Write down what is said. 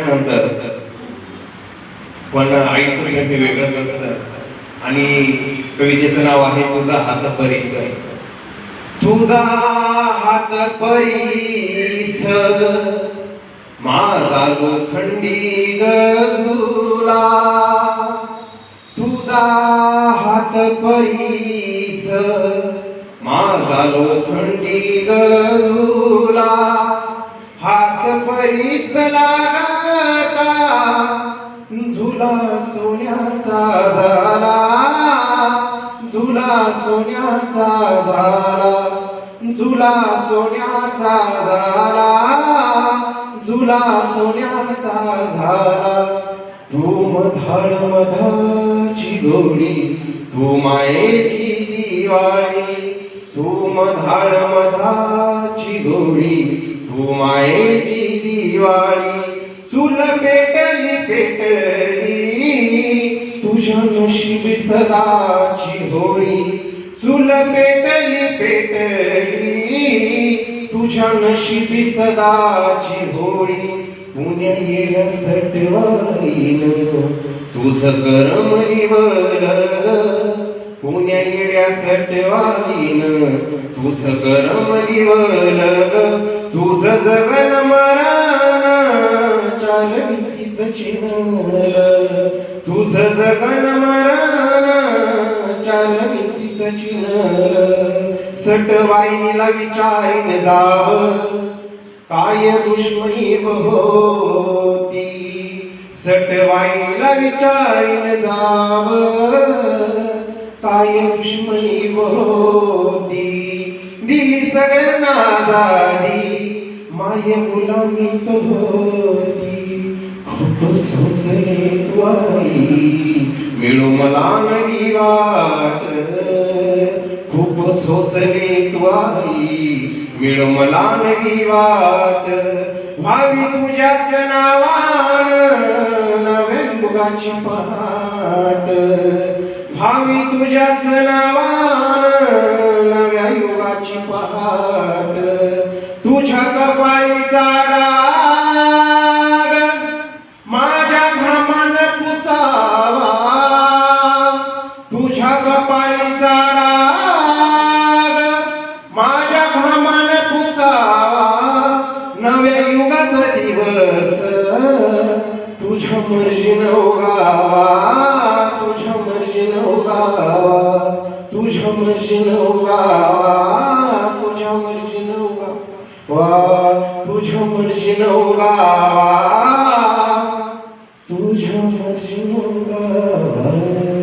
नंतर पण आईचं म्हणजे प्रेम वेगळंच असतं. आणि कवितेचं नाव आहे तुझा हात परीस तुझा हात परीस माझा लोखंडी गजूला. तुझा हात परीस माझा लोखंडी गजूला. हात परिसला लागता झुला सोन्याचा झाला. झुला सोन्याचा झाला. झुला सोन्याचा झाला. झुला सोन्याचा झाला. धूम धाड मधाची गोडी तू मायेची दिवाळी. धूम मधाळ मधाची गोडी तू मायेची दिवाळी. चूल पेटली पेटली तुझ्या नशीब सदाची होळी. चूल पेटली पेटली तुझ्या नशीबी सदाची होळी. पुण्या येड्या सटवाईन तुझं करम निवल. पुण्या येड्या सटवाईन तुझ करम निवल. तुझ जगन सजगन जगन मरण चालवीत चिनल सटवाईला विचारीन जाव काय दुश्मनी होती सटवाईला विचारीन जाव काय दुश्मनी होती दिली सगळ्यांना आजादी माय गुलामीत होती. खूप सोसले तू आई. मिळू मला नवी वाट. खूप सोसले त्वाई मिळू मला नवी वाट. व्हावी तुझ्याच नावान नव्यामुगाची पहाट भावी तुझ्याच नावान नव्या युगाची पहाट. तुझ्या कपाळी चाडा बस दिवस तुझ्या मर्जीनं उगावा तुझ्या मर्जीनं उगावा तुझ्या मर्जीनं उगावा तुझ्या मर्जीनं उगावा तुझ्या मर्जी उगावा तुझ्या मर्जी उगावा